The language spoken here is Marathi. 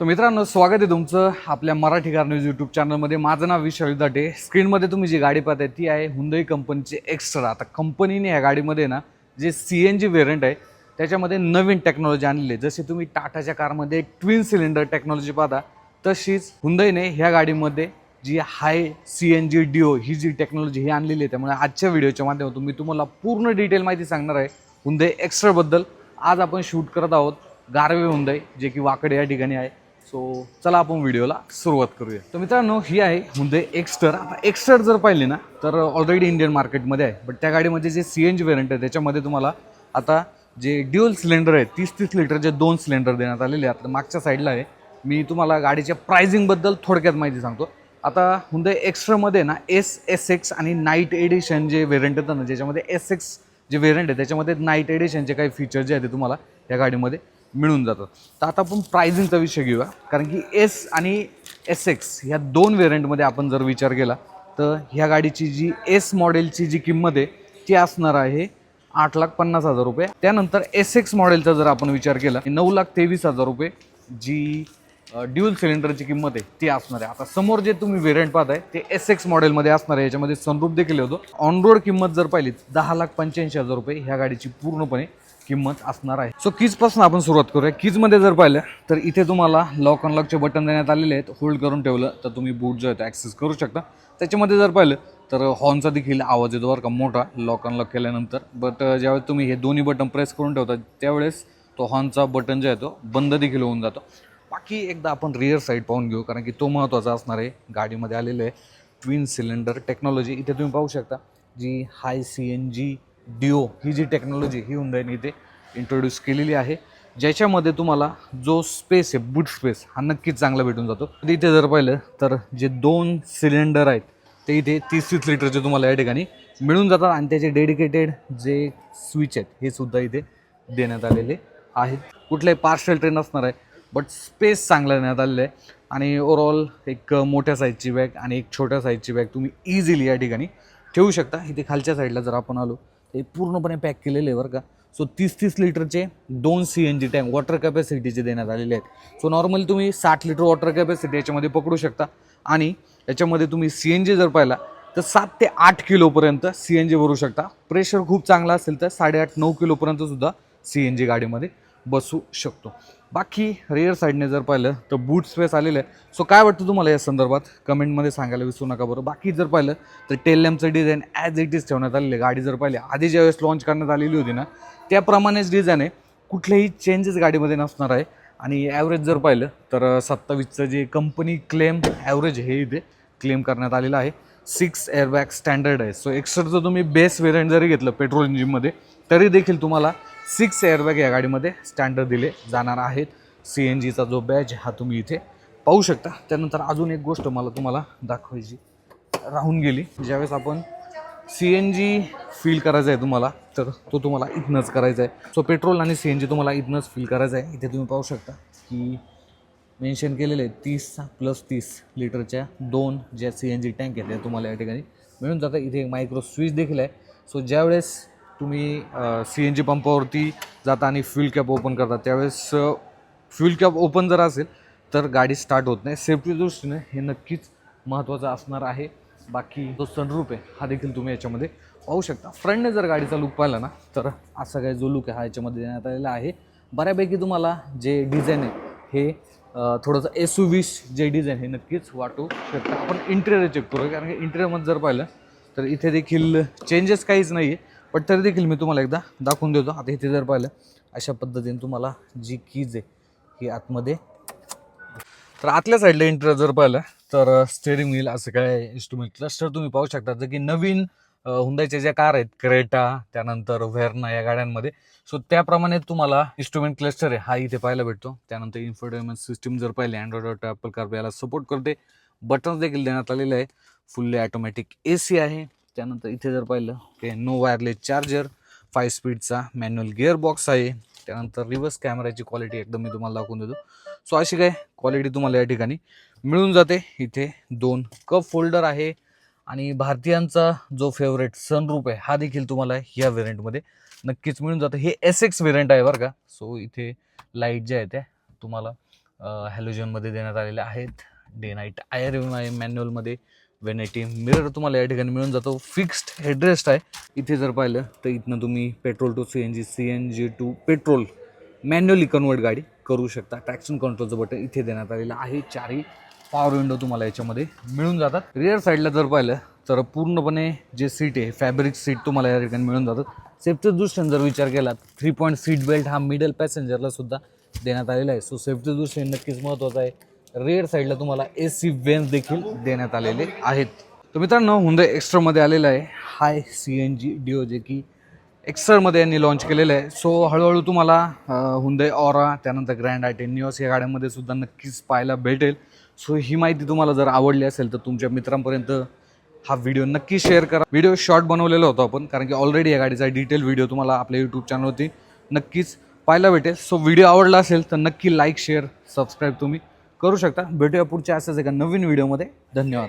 तर मित्रांनो स्वागत आहे तुमचं आपल्या मराठी कार न्यूज यूट्यूब चॅनलमध्ये माझं नाव विशाल दाटे स्क्रीनमध्ये तुम्ही जी गाडी पाहताय ती आहे हुंदई कंपनीची एक्स्ट्रा आता कंपनीने या गाडीमध्ये ना जे सी एन जी व्हेरियंट आहे त्याच्यामध्ये नवीन टेक्नॉलॉजी आणलेली आहे. जसे तुम्ही टाटाच्या कारमध्ये ट्विन सिलेंडर टेक्नॉलॉजी पाहता तशीच हुंदईने ह्या गाडीमध्ये जी hi C N G duo ही जी टेक्नॉलॉजी ही आणलेली आहे त्यामुळे आजच्या व्हिडिओच्या माध्यमातून मी तुम्हाला पूर्ण डिटेल माहिती सांगणार आहे हुंदई एक्स्ट्राबद्दल आज आपण शूट करत आहोत गारवे हुंदई जे की वाकडे या ठिकाणी आहे. सो चला आपण व्हिडिओला सुरुवात करूया. तर मित्रांनो ही आहे हुंदे एक्स्टर आता एक्स्टर जर पाहिली ना तर ऑलरेडी इंडियन मार्केटमध्ये आहे. बट त्या गाडीमध्ये जे सी एन जी व्हेरियंट आहे त्याच्यामध्ये तुम्हाला आता जे ड्युअल सिलेंडर आहे तीस तीस लिटरचे दोन सिलेंडर देण्यात आलेले आहेत. मागच्या साईडला आहे. मी तुम्हाला गाडीच्या प्रायझिंगबद्दल थोडक्यात माहिती सांगतो. आता हुंदे एक्स्ट्रामध्ये ना एस एस एक्स आणि नाईट एडिशन जे व्हेरियंट येतं ना ज्याच्यामध्ये एस एक्स जे व्हेरियंट आहे त्याच्यामध्ये नाईट एडिशनचे काही फीचर जे आहेत ते तुम्हाला या गाडीमध्ये मिळून जातात तर आता आपण प्राइसिंगचा विषय घेऊया. कारण की एस आणि एस एक्स ह्या दोन वेरियंटमध्ये आपण जर विचार केला तर ह्या गाडीची जी एस मॉडेलची जी किंमत आहे ती असणार आहे आठ लाख पन्नास हजार रुपये. त्यानंतर एस एक्स मॉडेलचा जर आपण विचार केला नऊ लाख तेवीस हजार रुपये जी ड्युअल सिलेंडरची किंमत आहे ती असणार आहे. आता समोर जे तुम्ही व्हेरियंट पाहताय ते एस एक्स मॉडेलमध्ये असणार आहे. याच्यामध्ये सनरूप देखील होतो. ऑन रोड किंमत जर पाहिली दहा लाख पंच्याऐंशी हजार रुपये ह्या गाडीची पूर्णपणे किंमत असणार आहे. सो कीजपासून आपण सुरुवात करूया. कीजमध्ये जर पाहिलं तर इथे तुम्हाला लॉक अनलॉकचे बटन देण्यात आलेले आहेत. होल्ड करून ठेवलं तर तुम्ही बूट जो आहे तो ॲक्सेस करू शकता. त्याच्यामध्ये जर पाहिलं तर हॉर्नचा देखील आवाज येतो बरं का मोठा. लॉक अनलॉक केल्यानंतर. बट ज्यावेळेस तुम्ही हे दोन्ही बटन प्रेस करून ठेवता त्यावेळेस तो हॉर्नचा बटन जो आहे तो बंद देखील होऊन जातो. बाकी एकदा आपण रिअर साईड पाहून घेऊ कारण की तो महत्त्वाचा असणार आहे. गाडीमध्ये आलेलं आहे. ट्विन सिलेंडर टेक्नॉलॉजी इथे तुम्ही पाहू शकता जी Hy C N G Duo ही जी टेक्नॉलॉजी ही हुंदाईने इथे इंट्रोड्यूस केलेली आहे. ज्याच्यामध्ये तुम्हाला जो स्पेस आहे बूट स्पेस हा नक्कीच चांगला भेटून जातो. तर इथे जर पाहिलं तर जे दोन सिलेंडर आहेत ते इथे तीस तीस लिटरचे तुम्हाला या ठिकाणी मिळून जातात. आणि त्याचे डेडिकेटेड जे स्विच आहेत हे सुद्धा इथे देण्यात आलेले आहेत. कुठलाही पार्शल ट्रेन असणार आहे बट स्पेस चांगला देण्यात आलेलं आहे. आणि ओवरऑल एक मोठ्या साईजची बॅग आणि एक छोट्या साईजची बॅग तुम्ही इझिली या ठिकाणी ठेवू शकता. इथे खालच्या साईडला जर आपण आलो ते पूर्णपणे पॅक केलेले आहे बरं का. सो तीस तीस लिटरचे दोन C N G tank water कॅपॅसिटीचे देण्यात आलेले आहेत. सो नॉर्मली तुम्ही साठ लिटर वॉटर कॅपॅसिटी याच्यामध्ये पकडू शकता. आणि याच्यामध्ये तुम्ही सी एन जी जर पाहिला तर सात ते आठ किलोपर्यंत सी एन जी भरू शकता. प्रेशर खूप चांगला असेल तर साडेआठ नऊ किलोपर्यंत सुद्धा सी एन जी गाडीमध्ये बसू शकतो. बाकी रेअर साईडने जर पाहिलं तर बूट स्पेस आलेलं आहे सो काय वाटतं तुम्हाला या संदर्भात? कमेंटमध्ये सांगायला विसरू नका बरं. बाकी जर पाहिलं तर tail design as it is ठेवण्यात आलेलं आहे गाडी जर पाहिली आधी ज्यावेळेस लॉन्च करण्यात आलेली होती ना त्याप्रमाणेच डिझाईन आहे. कुठलेही चेंजेस गाडीमध्ये नसणार आहे. आणि ॲव्हरेज जर पाहिलं तर सत्तावीसचं जे कंपनी क्लेम ॲव्हरेज हे इथे क्लेम करण्यात आलेलं आहे. सिक्स एअरबॅग स्टँडर्ड आहे. सो एक्स्ट्राचं तुम्ही बेस वेरियंट जरी घेतलं पेट्रोल इंजिनमध्ये तरी देखील तुम्हाला सिक्स एअरबॅग या गाडीमध्ये स्टँडर्ड दिले जाणार आहेत. सी एन जीचा जो बॅच हा तुम्ही इथे पाहू शकता. त्यानंतर अजून एक गोष्ट मला तुम्हाला दाखवायची राहून गेली. ज्यावेळेस आपण सी एन जी फील करायचं आहे तुम्हाला तर तो तुम्हाला इथनंच करायचा आहे. सो पेट्रोल आणि सी एन जी तुम्हाला इथनंच फील करायचा आहे. इथे तुम्ही पाहू शकता की मेन्शन केलेले आहे तीस प्लस तीस लिटरच्या दोन ज्या सी एन जी टँक आहेत त्या तुम्हाला या ठिकाणी मिळून जातात. इथे एक मायक्रो स्विच देखील आहे. सो ज्यावेळेस तुम्ही सी एन जी पंपावरती जाता आणि फ्यूल कॅप ओपन करता. त्यावेळेस फ्यूल कॅप ओपन जर असेल तर गाडी स्टार्ट होत नाही. सेफ्टी दृष्टीने हे नक्कीच महत्त्वाचं असणार आहे. बाकी जो सनरूप आहे हा देखील तुम्ही याच्यामध्ये पाहू शकता. फ्रंटने जर गाडीचा लुक पाहिला ना तर असा काही जो लुक आहे हा याच्यामध्ये देण्यात आलेला आहे. बऱ्यापैकी तुम्हाला जे डिझाईन आहे हे थोडंसं एस यू वीस जे डिझाईन हे नक्कीच वाटू शकतं. आपण इंटेरियर चेक करूया कारण की इंटेरियरमध्ये जर पाहिलं तर इथे देखील चेंजेस काहीच नाही आहे पण तरी देखील मी तुम्हाला एकदा दाखवून देतो. आता इथे जर पाहिलं अशा पद्धतीने तुम्हाला जी कीज आहे ही आतमध्ये. तर आतल्या साईडला इंटर जर पाहिलं तर स्टेअरिंग व्हील असं काय इन्स्ट्रुमेंट क्लस्टर तुम्ही पाहू शकता. जर की नवीन हुंदाईच्या ज्या कार आहेत क्रेटा त्यानंतर व्हेरना या गाड्यांमध्ये सो त्याप्रमाणे तुम्हाला इन्स्ट्रुमेंट क्लस्टर आहे. हा इथे पाहायला भेटतो. त्यानंतर इन्फोटेनमेंट सिस्टीम जर पाहिली अँड्रॉइड ॲपल कार याला सपोर्ट करते. बटन्स देखील देण्यात आलेले आहे फुल्ली ॲटोमॅटिक ए सी आहे. त्यानंतर इथे जर पाहिलं ते नो वायरलेस चार्जर फाय स्पीडचा मॅन्युअल गिअर बॉक्स आहे. त्यानंतर रिव्हर्स कॅमेराची क्वालिटी एकदम मी तुम्हाला दाखवून देतो. सो अशी काय क्वालिटी तुम्हाला या ठिकाणी मिळून जाते. इथे दोन कप फोल्डर आहे. आणि भारतीयांचा जो फेवरेट सनरूप आहे हा देखील तुम्हाला ह्या व्हेरियंटमध्ये नक्कीच मिळून जातं. हे एस एक्स व्हेरियंट आहे बरं का. सो इथे लाइट ज्या आहेत त्या तुम्हाला हॅलोजनमध्ये देण्यात आलेल्या आहेत. Day night I R M I मॅन्युअलमध्ये vanity mirror तुम्हाला या ठिकाणी मिळून जातो. फिक्स्ड हेडरेस्ट आहे. इथे जर पाहिलं तर इथनं तुम्ही petrol to C N G C N G to petrol manually convert गाडी करू शकता. ट्रॅक्शन कंट्रोलचं बटन इथे देण्यात आलेलं आहे. चारही पॉवर विंडो तुम्हाला याच्यामध्ये मिळून जातात. रिअर साईडला जर पाहिलं तर पूर्णपणे जे सीट आहे फॅब्रिक सीट तुम्हाला या ठिकाणी मिळून जातात. सेफ्टी दृष्टीने जर विचार केला थ्री पॉईंट सीट बेल्ट हा मिडल पॅसेंजरला सुद्धा देण्यात आलेला आहे. सो सेफ्टी दृष्टीने नक्कीच महत्त्वाचा आहे. रेड साईडला तुम्हाला ए सी वेन्स देखील देण्यात आलेले आहेत. तर मित्रांनो हुंदे एक्स्ट्रामध्ये आलेला आहे. Hy C N G Duo जे की एक्सरमध्ये यांनी लॉन्च केलेलं आहे. सो हळूहळू तुम्हाला हुंदे ऑरा त्यानंतर ग्रँड आय टेन निओस या गाड्यांमध्ये सुद्धा नक्कीच पाहायला भेटेल. सो ही माहिती तुम्हाला जर आवडली असेल तर तुमच्या मित्रांपर्यंत हा व्हिडिओ नक्की शेअर करा. व्हिडिओ शॉर्ट बनवलेला होता आपण कारण की ऑलरेडी या गाडीचा डिटेल व्हिडिओ तुम्हाला आपल्या यूट्यूब चॅनलवरती नक्कीच पाहायला भेटेल. सो व्हिडिओ आवडला असेल तर नक्की लाईक शेअर सबस्क्राईब तुम्ही. करू शकता. भेटूया पुढच्या असंच एका नवीन व्हिडिओमध्ये. धन्यवाद.